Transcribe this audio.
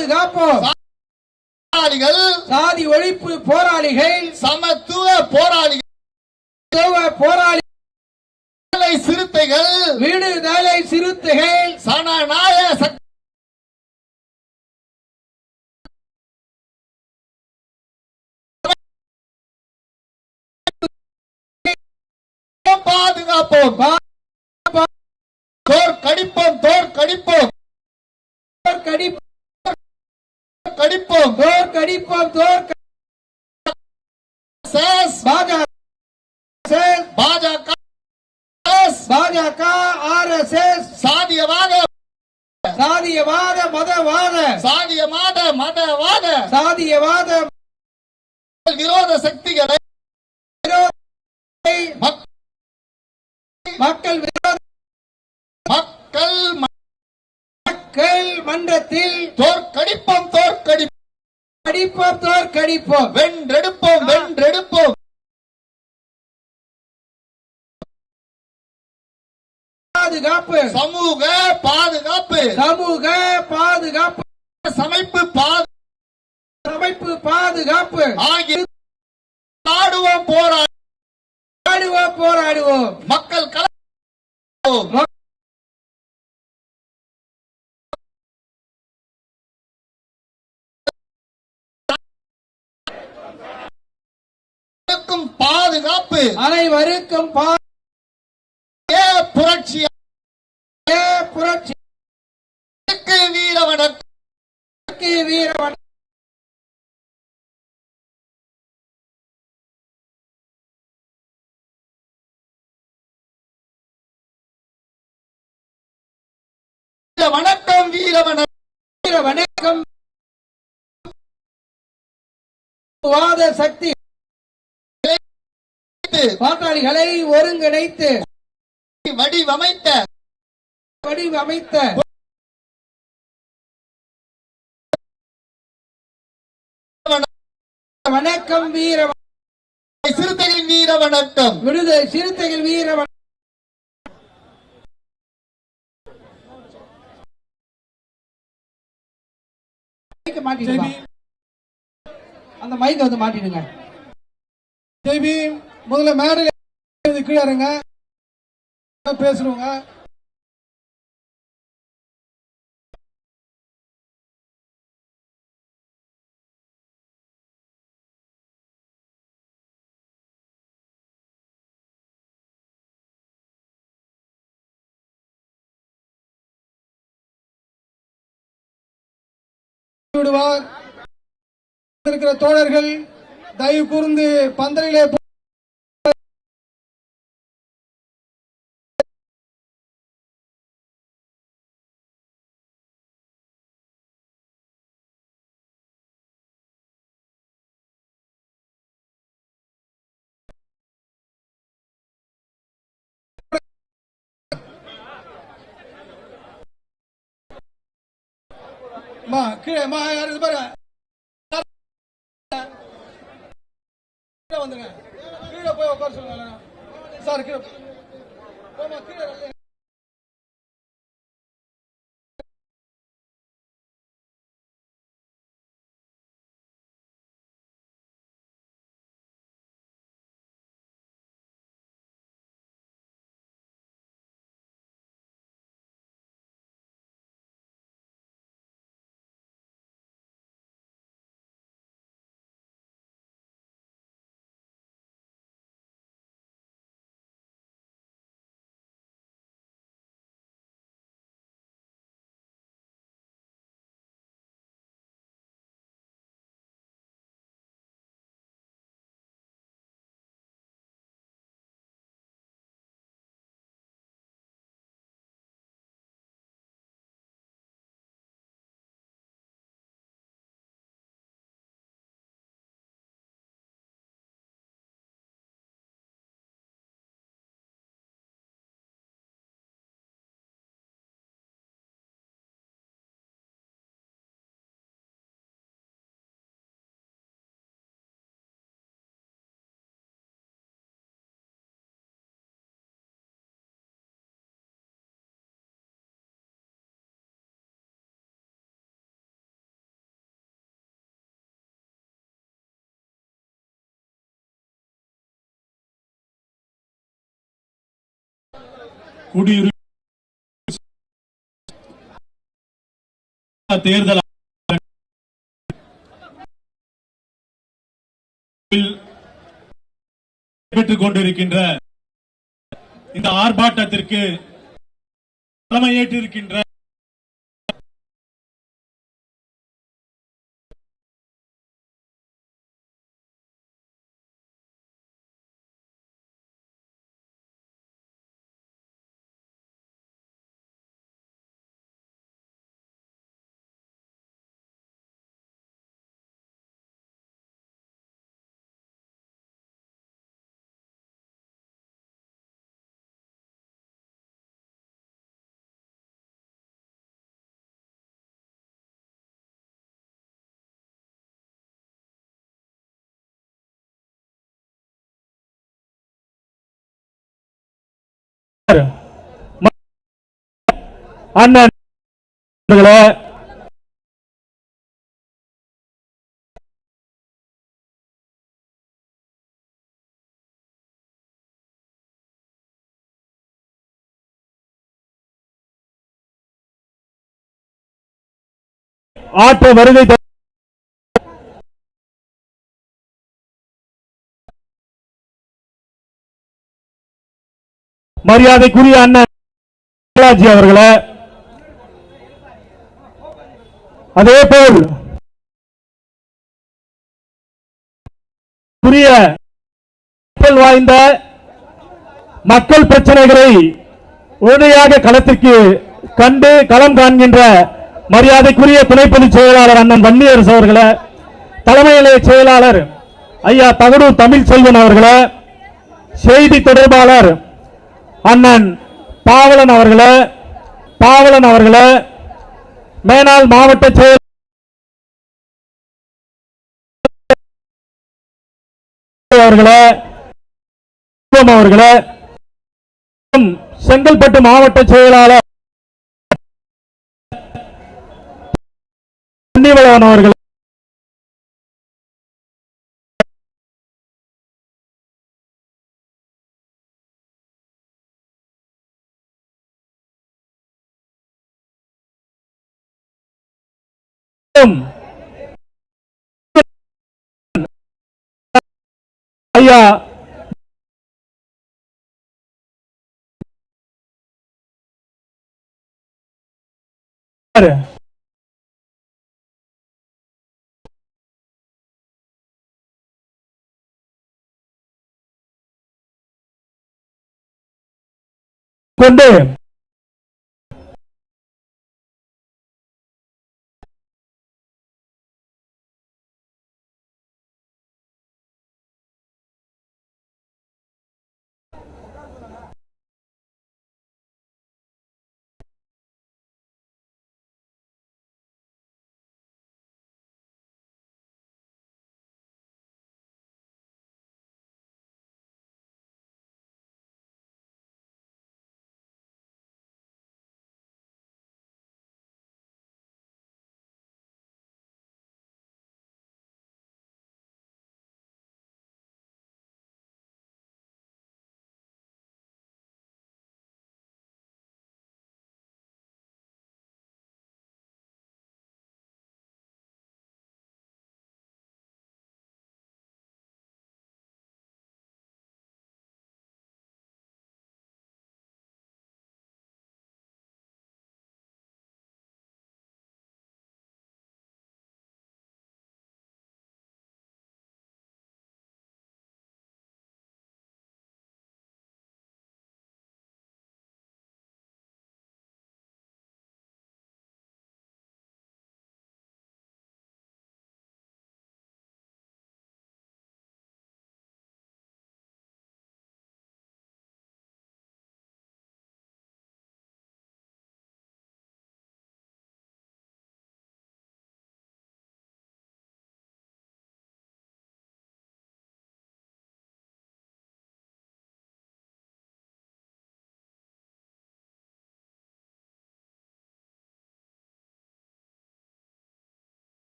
பாதுகாப்போம். போராளிகள் சாதி ஒழிப்பு போராளிகள் சமத்துவ போராளிகள் போராளி சிறுத்தைகள் விடுதலை சிறுத்தைகள் சனநாயக சக்தி பாதுகாப்போம் தோற்கடிப்போம் தோற்கடிப்போம் தோற்கடி கடிப்போம் தோற்கடிப்போம் தோற்க சேஸ் பாஜக பாஜக பாஜக ஆர்எஸ்எஸ் சாதியவாத சாதியவாத மதவாத சாதியவாத மதவாத சாதியவாத விரோத சக்திகளை மக்- மக்கள் விரோத மக்கள் மக்கள் மன்றத்தில் தோற்கடிப்போம் தோற்கடிப்போம். கடிப்போம் தோற்கடிப்போம். வென்றெடுப்போம் வென்றெடுப்போம். பாதுகாப்பு. சமூக பாதுகாப்பு. சமூக பாதுகாப்பு. சமைப்பு பாது அமைப்பு பாதுகாப்பு. ஆகிய நாடுவோம் போராடுவோம். போராடுவோம். மக்கள் கல பாதுகாப்பு. அனைவருக்கும் புரட்சி வீர வணக்கம் வீரவன் வீர வணக்கம் வீர வணக்கம் வீர வணக்கம் வாத சக்தி. பாட்டாளிகளை ஒருங்கிணைத்து. வடிவமைத்த. வடிவமைத்த. வணக்கம் வீர சிறுத்தைகளின் வீர வணக்கம். விடுதலை சிறுத்தைகள் வீர. அந்த மைக்க வந்து மாட்டிடுங்க. ஜெய்பி முதல்ல மேடையில் கீழே இருங்க பேசுறவங்க. விடுவார். இருக்கிற தோழர்கள் தயவு கூர்ந்து பந்தலிலே போ- கீழே அம்மா, யாரு இது பாரு? வந்துருங்க. கீழே போய் உட்கார சொல்லுங்க சார் கீழே போமா கீழே குடியுரிமை தேர்தல் பெற்றுக் கொண்டிருக்கின்ற இந்த ஆர்ப்பாட்டத்திற்கு தலைமையேற்றிருக்கின்ற அண்ணன் அவர்களே, ஆற்ற வருகை மரியாதைக்குரிய அண்ணன் அவர்களை அதே போல் வாய்ந்த மக்கள் பிரச்சனைகளை உடனடியாக களத்திற்கு கண்டு களம் காண்கின்ற மரியாதைக்குரிய துணை பொதுச் செயலாளர் அண்ணன் வன்னியரசு அவர்களை தலைமை நிலைய செயலாளர் ஐயா தகடூர் தமிழ் செல்வன் அவர்களை செய்தி தொடர்பாளர் அண்ணன் பாவலன் அவர்களே பாவலன் அவர்களே மேனால் மாவட்ட செயல் அவர்களே அவர்களே செங்கல்பட்டு மாவட்ட செயலாளர் பொன்னிவளவன் அவர்கள் ஐயா கொண்டு